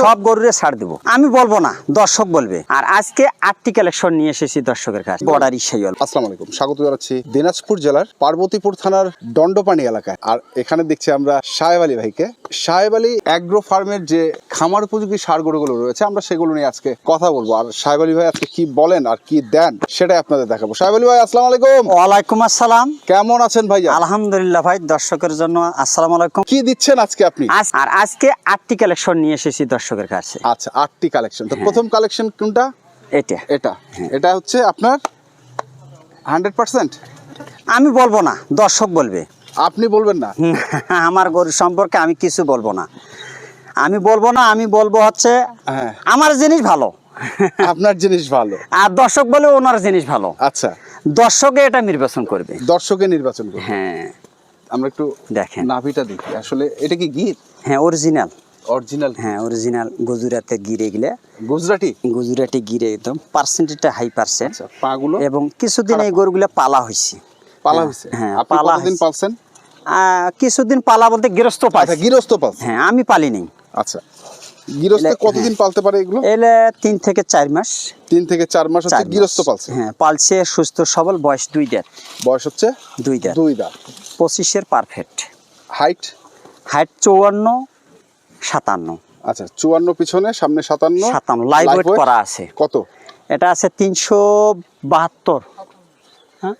সব গরুরে ছাড় দেবো। আমি বলব না দর্শক বলবে। আর আজকে আটটি কালেকশন নিয়ে এসেছি দর্শকের কাছে। বর্ডারি সেইল আসসালামু আলাইকুম স্বাগত জানাচ্ছি দিনাজপুর জেলার পার্বতীপুর থানার দণ্ডপানি এলাকায়। আর এখানে দেখছি আমরা সাহেব আলী ভাইকে। সাহেব আলী অ্যাগ্রো ফার্মের যে খামার উপযোগী সার গরুগুলো রয়েছে আমরা সেগুলো নিয়ে আজকে কথা বলব। আর সাহেব আলী ভাই আজকে কি বলেন আর কি দেন সেটাই আপনাদের দেখাবো। সাহেব আলী ভাই আসসালামু আলাইকুম। ওয়ালাইকুম আসসালাম। কেমন আছেন ভাই আলহামদুলিল্লাহ ভাই দর্শকের জন্য আসসালামু আলাইকুম। কি দিচ্ছেন আজকে আপনি? আর আজকে আটটি কালেকশন নিয়ে এসেছি দর্শকের কাছে। আচ্ছা আটটি কালেকশন তো প্রথম কালেকশন কোনটা? এটা। এটা। এটা হচ্ছে আপনার হান্ড্রেড পার্সেন্ট আমি বলব না দর্শক বলবে। আপনি বলবেন না? আমার গরু সম্পর্কে আমি কিছু বলব না। আমি বলব না আমি বলব হচ্ছে হ্যাঁ। আমার জিনিস ভালো। আপনার জিনিস ভালো। আর দর্শক বলে ওনার জিনিস ভালো। আচ্ছা। দর্শকে এটা নির্বাচন করবে। দর্শকে নির্বাচন করবে। হ্যাঁ। আমরা একটু দেখেন। নাভিটা দেখি। আসলে এটা কি গির হ্যাঁ অরিজিনাল অরিজিনাল হ্যাঁ অরিজিনাল গুজরাতে গিরে গেলে। গুজরাটি? গুজরাটি গিরে একদম পার্সেন্টেজটা হাই পার্সেন্ট আচ্ছা পাগুলো? এবং কিছুদিন এই গরুগুলো পালা হয়েছে পালা হয়েছে হ্যাঁ, পালা কতদিন হয়েছে। পালছেন? কিছুদিন পালা বলতে গৃহস্থ আচ্ছা পাইছে গৃহস্থ পালছেন হ্যাঁ আমি পালি নেই। আচ্ছা গৃহস্থ কতদিন পালতে পারে এগুলো? এলে তিন থেকে চার মাস। তিন থেকে চার মাস হচ্ছে গৃহস্থ পালছে? হ্যাঁ পালছে সুস্থ সবল বয়স দুই বয়স হচ্ছে? দুই দুই দাঁত। পঁচিশের পারফেক্ট হাইট হাইট চৌয়ান্ন সাতান্ন। আচ্ছা চুয়ান্ন পিছনে সামনে সাতান্ন সাতান্ন লাইভ ওয়েট করা আছে। কত? এটা আছে তিনশো বাহাত্তর। হ্যাঁ?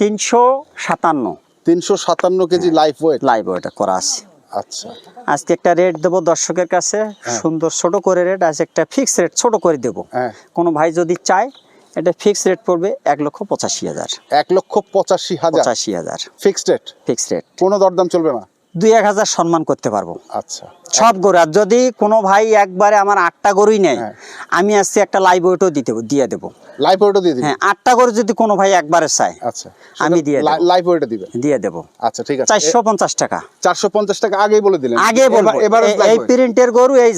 তিনশো সাতান্ন। তিনশো সাতান্ন KG life weight live weight করা আছে। আচ্ছা। আজকে একটা রেট দেবো দর্শকের কাছে। সুন্দর ছোট করে রেট আজ একটা ফিক্স রেট ছোট করে দেবো। হ্যাঁ। কোনো ভাই যদি চায় এটা ফিক্স রেট পড়বে এক লক্ষ পঁচাশি হাজার। এক লক্ষ পঁচাশি হাজার? পঁচাশি হাজার। ফিক্সড রেট ফিক্স রেট কোনো দরদাম চলবে না? দুই এক হাজার সম্মান করতে পারব। আচ্ছা। সব গরু। আর যদি কোনো ভাই একবারে আমার আটটা গরুই নেয় হ্যাঁ। আমি আজকে একটা লাইভ ওয়েটও দিতে দিয়ে দেবো। লাইভ ওয়েটও দিয়ে হ্যাঁ আটটা গরু যদি কোনো ভাই একবারে চায় আচ্ছা। আমি দিয়ে লাইভ ওয়েটে দিবেন দিয়ে দেবো। আচ্ছা ঠিক আছে। চারশো পঞ্চাশ টাকা। চারশো পঞ্চাশ টাকা আগেই বলে দিলেন। আগে বলব। এবার- এই- প্রিন্টের গরু এই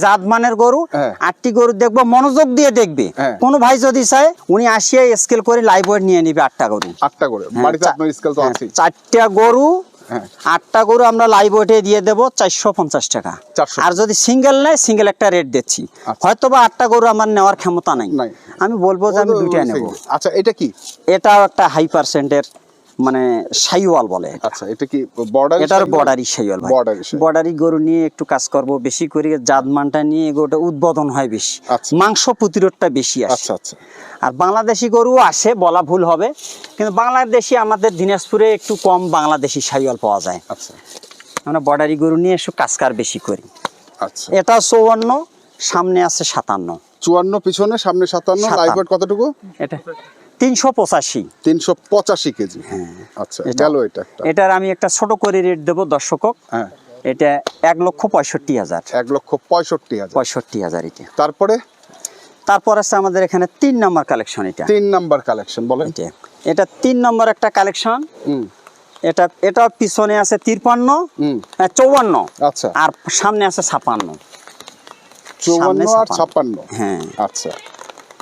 গরু হ্যাঁ। আটটি গরু দেখব মনোযোগ দিয়ে দেখবে। হ্যাঁ। কোনো ভাই যদি চায় উনি আসিয়া স্কেল করে লাইভ ওয়েট নিয়ে নিবে আটটা গরু। আটটা করে বাড়িতে আপনার স্কেল তো হ্যাঁ, চারটা গরু আটটা গরু আমরা লাইভ ওয়েটে দিয়ে দেবো চারশো পঞ্চাশ টাকা। আর যদি সিঙ্গেল নেয় সিঙ্গেল একটা রেট দিচ্ছি। আচ্ছা। হয়তো বা আটটা গরু আমার নেওয়ার ক্ষমতা নাই। নাই। আমি বলব যে আমি দুইটা নেব। আচ্ছা এটা কি? এটাও একটা হাই পার্সেন্টের মানে সাইওয়াল বলে। আচ্ছা এটা কি বর্ডার এটার বর্ডারি সাইওয়াল ভাই। বর্ডারি গরু নিয়ে একটু কাজ করব বেশি করে জাতমানটা নিয়ে এগুলোটা উদ্বোধন হয় বেশি। আচ্ছা। মাংস প্রতিরোধটা বেশি আসে। আচ্ছা আচ্ছা। আর বাংলাদেশি গরু আসে বলা ভুল হবে। কিন্তু বাংলাদেশি আমাদের দিনাজপুরে একটু কম বাংলাদেশি সাইওয়াল পাওয়া যায়। আচ্ছা। আমরা বর্ডারি গরু নিয়ে একটু কাজকার বেশি করি। আচ্ছা। এটা চৌয়ান্ন সামনে আছে সাতান্ন। চুয়ান্ন পিছনে সামনে সাতান্ন। লাইভ কতটুকু? এটা তিনশো পঁচাশি। তিনশো পঁচাশি কেজি। আচ্ছা গেল এটা এটার আমি একটা ছোট করে রেট দেবো দর্শকক। হ্যাঁ। এটা এক লক্ষ পঁয়ষট্টি হাজার। এক লক্ষ পঁয়ষট্টি হাজার। পঁয়ষট্টি হাজার এটা। তারপরে? তারপর আছে আমাদের এখানে তিন নম্বর কালেকশন এটা। তিন নম্বর কালেকশন বলেন। এটা। এটা তিন নম্বর একটা কালেকশন এটা এটা পিছনে আছে তিরপান্ন হুম। চৌয়ান্ন। আচ্ছা। আর সামনে আছে ছাপান্ন। সামনে আর ছাপ্পান্ন হ্যাঁ। আচ্ছা।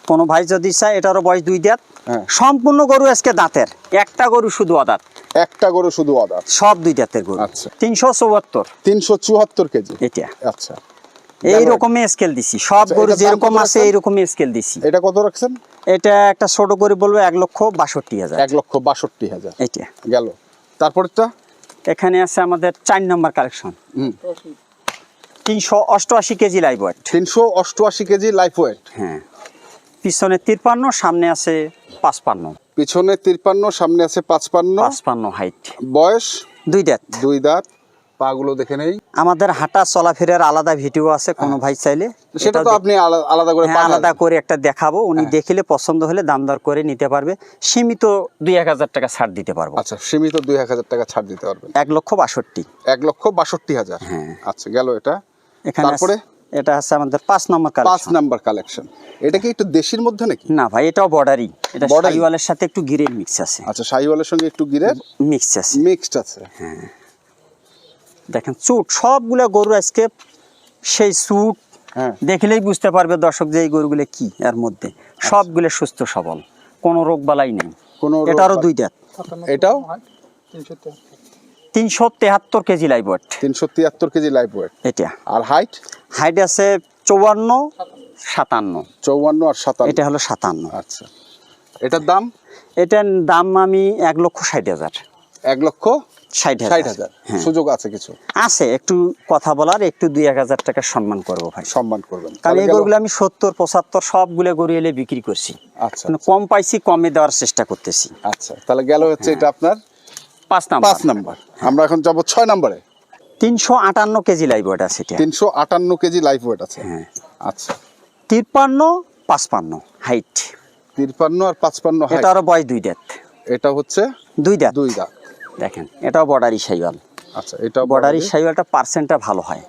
কোনো ভাই যদি চায় এটারও বয়স দুই দাঁত। হ্যাঁ। সম্পূর্ণ গরু আজকে দাঁতের। একটা গরু শুধু অদাঁত। একটা গরু শুধু অর্ডার সব দুই দাঁতের গরু। আচ্ছা। তিনশো চৌয়াত্তর। তিনশো চুয়াত্তর কেজি। এটা। আচ্ছা। এই রকমই স্কেল দিছি। সব আচ্ছা, গরু যেরকম আছে? এইরকমই স্কেল দিছি। এটা কত রাখছেন? এটা একটা ছোট করে বলব এক লক্ষ বাষট্টি হাজার। এক লক্ষ বাষট্টি হাজার। এটা। গেল। তারপরটা? এখানে আছে আমাদের চার নম্বর কালেকশন তিনশো অষ্টআশি কেজি লাইভ ওয়েট তিনশো অষ্টআশি কেজি লাইফ ওয়েট হ্যাঁ। পিছনে তিরপান্ন সামনে আছে পাঁচপান্ন। পিছনে তিরপান্ন সামনে আছে পাঁচপান্ন। পাঁচপান্ন হাইট বয়স? দুই দাঁত। দুই দাঁত। পাগুলো দেখে নেই। আমাদের হাঁটা চলাফেরার আলাদা ভিডিও আছে কোনো ভাই চাইলে। সেটা তো আপনি আলাদা করে হ্যাঁ, আলাদা করে একটা দেখাবো। উনি দেখিলে পছন্দ হলে দাম দর করে নিতে পারবে। সীমিত দুই এক হাজার টাকা ছাড় দিতে পারব। আচ্ছা সীমিত দুই এক হাজার টাকা ছাড় দিতে পারবেন। এক লক্ষ বাষট্টি। এক লক্ষ বাষট্টি হাজার। হ্যাঁ। আচ্ছা গেল এটা। এখানে তারপরে? এটা আছে আমাদের পাঁচ নম্বর পাঁচ নাম্বার কালেকশন এটা কি একটু দেশির মধ্যে নাকি? না ভাই এটাও বর্ডারি এটা? শাহিওয়ালের সাথে একটু গিরের মিক্স আছে। আচ্ছা শাহিওয়ালের সঙ্গে একটু গিরের? মিক্স আছে। মিক্সড আছে। দেখেন চুট সবগুলা গরু আজকে সেই চুট হ্যাঁ। দেখলেই বুঝতে পারবে দর্শক যে এই গরুগুলো কি এর মধ্যে। সবগুলো সুস্থ সবল। কোনো রোগ বালাই নেই। এটারও দুই দাঁত। এটাও? তিনশো তেহাত্তর। কেজি লাইভ ওয়েট তিনশো তিয়াত্তর কেজি লাইফ ওয়েট এটা। আর হাইট হাইট আছে চৌয়ান্ন সাতান্ন। চৌবান্ন আর সাতান্ন। এটা হলো সাতান্ন। আচ্ছা। এটার দাম? এটার দাম আমি এক লক্ষ ষাট হাজার। এক লক্ষ ষাট হাজার। হ্যাঁ। সুযোগ আছে কিছু? আছে একটু কথা বলার একটু দুই এক হাজার টাকা সম্মান করব ভাই। সম্মান করবেন। কারণ এই গরুগুলো আমি সত্তর পঁচাত্তর সবগুলো গরু এলে বিক্রি করছি। আচ্ছা মানে কম পাইছি কমে দেওয়ার চেষ্টা করতেছি। আচ্ছা তাহলে গেল হচ্ছে এটা আপনার পাঁচ নাম্বার। পাঁচ নাম্বার। আমরা এখন যাব ছয় নাম্বারে। তিনশো আটান্ন কেজি লাইব এটা। সেটা তিনশো আটান্ন কেজি লাইফ ওয়েট আছে। হ্যাঁ। আচ্ছা। তিপ্পান্ন পাঁচপান্ন হাইট তিরপান্ন আর পাঁচপান্ন এটা আরও বয়স দুই দাঁত এটা হচ্ছে দুই দাঁত দুই দাঁত দেখেন এটাও বর্ডারি সাইওয়াল। আচ্ছা এটা বর্ডারি সাইওয়ালটা পার্সেন্টটা ভালো হয়।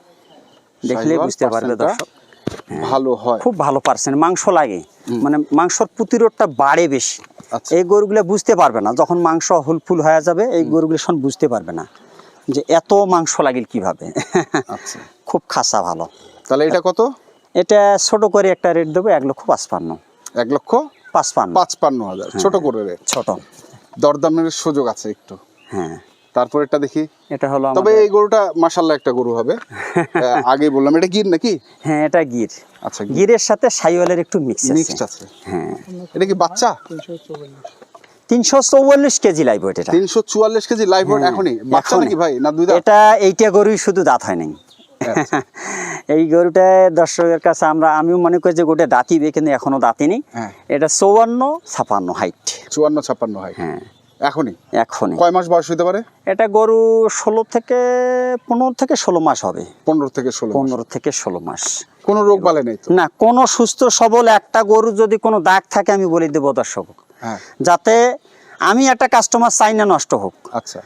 দেখলে বুঝতে পারবে দর্শক। ভালো হয়। খুব ভালো পার্সেন্ট মাংস লাগে। মানে মাংসর প্রতিরোধটা বাড়ে বেশি। আচ্ছা। এই গরুগুলো বুঝতে পারবে না। যখন মাংস হুলফুল হয়ে যাবে এই গরুগুলো সব বুঝতে পারবে না। যে এত মাংস লাগিল কীভাবে? আচ্ছা। খুব খাসা ভালো। তাহলে এটা কত? এটা ছোট করে একটা রেট দেবো এক লক্ষ পাঁচপান্ন। এক লক্ষ পাঁচপান্ন। পাঁচপান্ন হাজার ছোট করে রেট ছোট। দরদামের সুযোগ আছে একটু। হ্যাঁ। তারপর এটা দেখি। এটা হলো তবে এই গরুটা মাসাল্লাহ একটা গরু হবে। আগেই বললাম এটা গির নাকি? হ্যাঁ এটা গির। আচ্ছা গিরের সাথে সাইওয়ালের একটু মিক্স মিক্সড আছে আছে। হ্যাঁ। এটা কি বাচ্চা? তিনশো চৌয়াল্লিশ কেজি এটা। তিনশো চুয়াল্লিশ কেজি লাইভ ওয়েট এখনই? বাচ্চা নাকি ভাই? না দুই এটা এইটা গরুই শুধু দাঁত হয় নাই। আচ্ছা। এই গরুটা দর্শকের কাছে আমরা আমিও মনে করি যে গোটা দাঁতিবে কিন্তু এখনও দাঁতিনি হ্যাঁ। এটা চৌয়ান্ন ছাপান্ন হাইট চুয়ান্ন হয় হ্যাঁ। এখনই? এখনই। কয় মাস বয়স হতে পারে? এটা গরু ষোলো থেকে পনেরো থেকে ষোলো মাস হবে। পনেরো থেকে ষোলো পনেরো থেকে ষোলো মাস। কোনো রোগ বালে নেই না কোনো সুস্থ সবল একটা গরু যদি কোনো দাগ থাকে আমি বলে দেবো দর্শক। যাতে আমি একটা কাস্টমার চাই না নষ্ট হোক। আচ্ছা।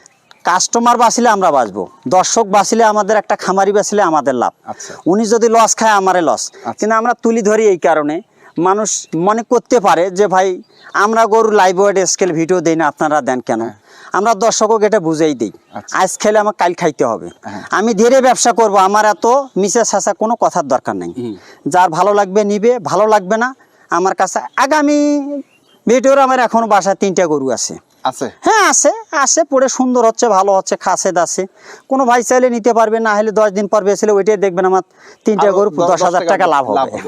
কাস্টমার বাঁচলে আমরা বাঁচবো। দর্শক বাঁচলে আমাদের একটা খামারি বাঁচলে আমাদের লাভ। আচ্ছা। উনি যদি লস খায় আমারে লস কিন্তু আমরা তুলি ধরি এই কারণে। মানুষ মনে করতে পারে যে ভাই আমরা গরু লাইভ স্কেল ভিডিও দেই না আপনারা দেন কেন? আমরা দর্শকক এটা বুঝেই দিই। আচ্ছা। আজ খেলে আমার কাল খাইতে হবে। হ্যাঁ। আমি ধীরে ব্যবসা করব আমার এত মিসে সাসা কোনো কথার দরকার নেই। যার ভালো লাগবে নিবে ভালো লাগবে না আমার কাছে আগামী ভিডিওর আমার এখনও বাসায় তিনটা গরু আছে। আছে? হ্যাঁ আছে আছে পড়ে সুন্দর হচ্ছে ভালো হচ্ছে খাসে দাসে কোনো ভাই চাইলে নিতে পারবে না হলে দশ দিন পর বেচলে ওইটাই দেখবেন আমার তিনটা গরু দশ হাজার টাকা লাভ হবে।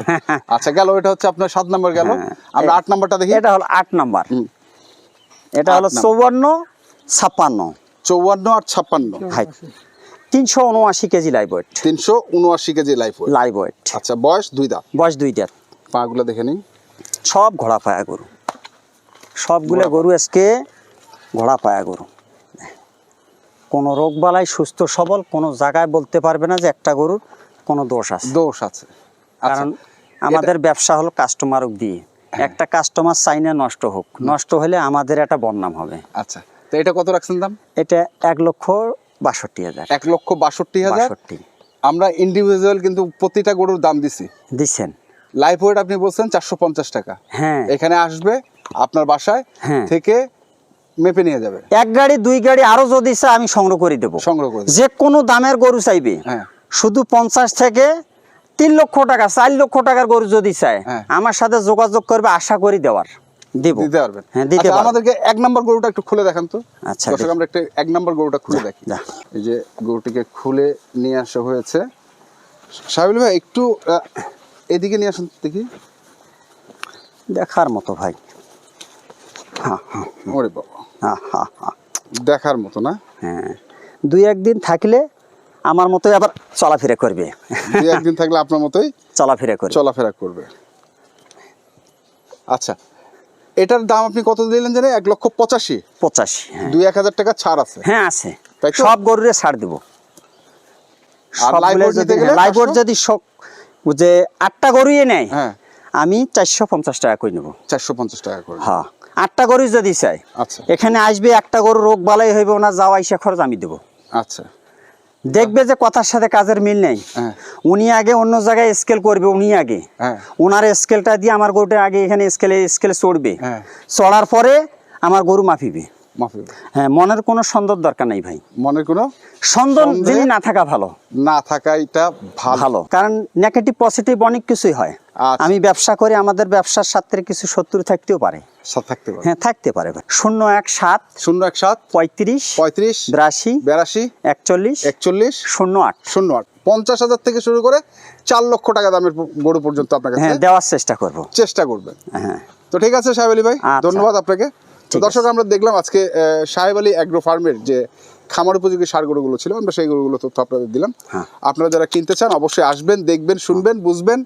আচ্ছা গেল এটা হচ্ছে আপনার সাত নম্বর গেল। হ্যাঁ। আমরা আট নম্বরটা দেখি। এটা হলো আট নম্বর। এটা হলো। চৌবান্ন ছাপ্পান্ন। চৌয়ান্ন আর ছাপ্পান্ন। হাইট তিনশো উনআশি কেজি লাইভ ওয়েট তিনশো উনআশি KG life weight live weight আচ্ছা বয়স দুই দাঁত। বয়স দুই পাগুলো দেখে নিন সব ঘোড়া পায়া গরু। সবগুলো গরু আজকে ঘোড়া পায়া গরু। কোনো রোগ বালাই সুস্থ সবল কোনো জায়গায় বলতে পারবে না যে একটা গরুর কোনো দোষ আছে। দোষ আছে। আচ্ছা কারণ আমাদের ব্যবসা হলো কাস্টমার দিয়ে। হ্যাঁ। একটা কাস্টমার চাই না নষ্ট হোক নষ্ট হলে আমাদের একটা বদনাম হবে। আচ্ছা তো এটা কত রাখছেন দাম? এটা এক লক্ষ বাষট্টি হাজার। এক লক্ষ বাষট্টি হাজার? আমরা ইন্ডিভিজুয়াল কিন্তু প্রতিটা গরুর দাম দিছি। দিচ্ছেন। লাইফ ওয়েট আপনি বলছেন চারশো পঞ্চাশ টাকা। হ্যাঁ। এখানে আসবে আপনার বাসায় হ্যাঁ। থেকে মেপে নিয়ে যাবে। এক গাড়ি দুই গাড়ি আরও যদি চায় আমি সংগ্রহ করে দেবো। সংগ্রহ করে যে কোনো দামের গরু চাইবে। হ্যাঁ। শুধু পঞ্চাশ থেকে তিন লক্ষ টাকা চার লক্ষ টাকার গরু যদি চায় হ্যাঁ। আমার সাথে যোগাযোগ করবে আশা করি দেওয়ার। দিব। দিতে পারবেন হ্যাঁ দিতে আচ্ছা, আমাদেরকে এক নাম্বার গরুটা একটু খুলে দেখান তো। আচ্ছা, দর্শক আমরা একটা এক নাম্বার গরুটা খুলে দেখি। এই যে গরুটিকে খুলে নিয়ে আসা হয়েছে। সাহেবুল ভাই একটু এদিকে নিয়ে আসুন দেখি। দেখার মতো ভাই। ওরে বাবা। হ্যাঁ হ্যাঁ হ্যাঁ। দেখার মতো না? হ্যাঁ। দুই একদিন থাকলে আমার মতোই আবার চলাফেরা করবে। দুই একদিন থাকলে আপনার মতোই চলাফেরা করবে। চলাফেরা করবে। আচ্ছা এটার দাম আপনি কত দিলেন জানেন? এক লক্ষ পঁচাশি। পঁচাশি দুই এক হাজার টাকা ছাড় আছে। হ্যাঁ আছে। তাই সব গরুরে ছাড় দিব। board যদি নিতে গেলে লাইভ বোর্ড 500? যদি শখ যে আটটা গরুই নেয় হ্যাঁ। আমি চারশো পঞ্চাশ টাকা করে নেব। চারশো পঞ্চাশ টাকা করে। হ্যাঁ। আটটা গরু যদি চাই আচ্ছা। এখানে আসবে একটা গরু রোগ বালাই হইবে ওনার যাওয়া ইসা খরচ আমি দেবো। আচ্ছা। দেখবে যে কথার সাথে কাজের মিল নেই। হ্যাঁ। উনি আগে অন্য জায়গায় স্কেল করবে উনি আগে। হ্যাঁ। ওনার স্কেলটা দিয়ে আমার গরুটা আগে এখানে স্কেলে স্কেলে চড়বে। হ্যাঁ। চড়ার পরে আমার গরু মাপিবে মাফি হ্যাঁ মনের কোনো সন্দর দরকার নাই ভাই। মনের কোনো সন্দেহ- যিনি না থাকা ভালো। না থাকাইটা ভালো। ভালো। কারণ নেগেটিভ পজিটিভ অনেক কিছুই হয়। আচ্ছা। আমি ব্যবসা করে আমাদের ব্যবসার সাথে কিছু শত্রু থাকতেও পারে। থাকতে পারে। হ্যাঁ থাকতে পারে ভাই। শূন্য এক সাত শূন্য এক সাত পঁয়ত্রিশ পঁয়ত্রিশ বিরাশি বিরাশি একচল্লিশ একচল্লিশ শূন্য আট। শূন্য আট। পঞ্চাশ হাজার থেকে শুরু করে চার লক্ষ টাকা দামের গরু পর্যন্ত আপনার কাছে হ্যাঁ দেওয়ার চেষ্টা করব। চেষ্টা করবেন। হ্যাঁ। তো ঠিক আছে সাহেব আলী ভাই আচ্ছা। ধন্যবাদ আপনাকে। দর্শক আমরা দেখলাম আজকে সাহেব আলী অ্যাগ্রো ফার্মের যে খামার উপযোগী সার গরুগুলো ছিল আমরা সেই গরুগুলো তথ্য আপনাদের দিলাম। হ্যাঁ। আপনারা যারা কিনতে চান অবশ্যই আসবেন দেখবেন শুনবেন বুঝবেন।